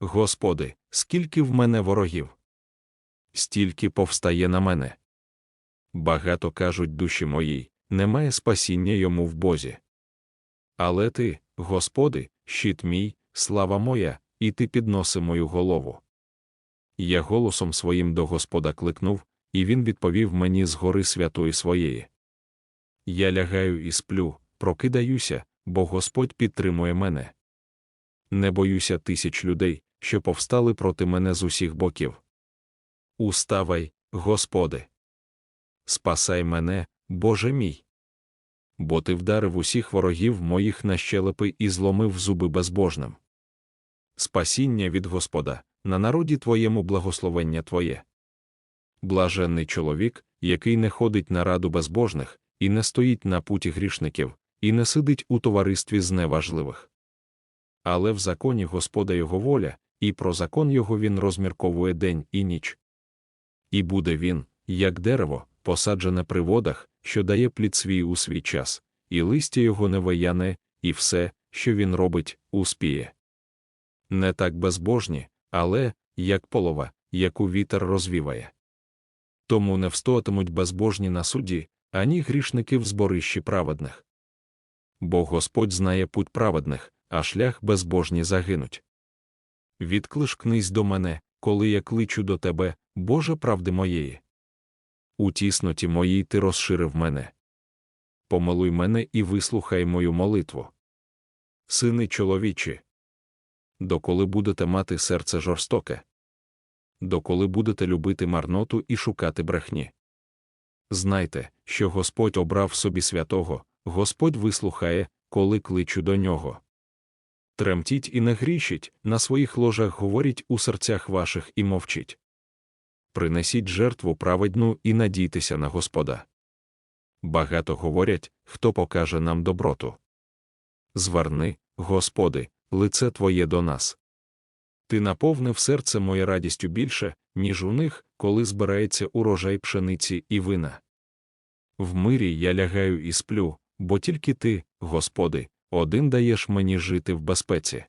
Господи, скільки в мене ворогів, стільки повстає на мене. Багато кажуть душі моїй, немає спасіння йому в Бозі. Але ти, Господи, щит мій, слава моя, і ти підноси мою голову. Я голосом своїм до Господа кликнув, і він відповів мені з гори святої своєї. Я лягаю і сплю, прокидаюся, бо Господь підтримує мене. Не боюся тисяч людей, що повстали проти мене з усіх боків. Уставай, Господи. Спасай мене, Боже мій. Бо ти вдарив усіх ворогів моїх на щелепи і зломив зуби безбожним. Спасіння від Господа, на народі твоєму благословення Твоє. Блаженний чоловік, який не ходить на раду безбожних, і не стоїть на путі грішників, і не сидить у товаристві зневажливих. Але в законі Господа його воля, і про закон його він розмірковує день і ніч. І буде він, як дерево, посаджене при водах, що дає плід свій у свій час, і листя його не вияне, і все, що він робить, успіє. Не так безбожні, але, як полова, яку вітер розвіває. Тому не встоятимуть безбожні на суді, ані грішники в зборищі праведних. Бо Господь знає путь праведних, а шлях безбожні загинуть. Відклишкнись до мене, коли я кличу до тебе, Боже правди моєї. У тісноті моїй ти розширив мене. Помилуй мене і вислухай мою молитву. Сини чоловічі. Доколи будете мати серце жорстоке, доколи будете любити марноту і шукати брехні. Знайте, що Господь обрав собі святого, Господь вислухає, коли кличу до нього. Тремтіть і не грішіть, на своїх ложах говоріть у серцях ваших і мовчіть. Принесіть жертву праведну і надійтеся на Господа. Багато говорять, хто покаже нам доброту. Зверни, Господи, лице Твоє до нас. Ти наповнив серце моє радістю більше, ніж у них, коли збирається урожай пшениці і вина. В мирі я лягаю і сплю, бо тільки ти, Господи, один даєш мені жити в безпеці.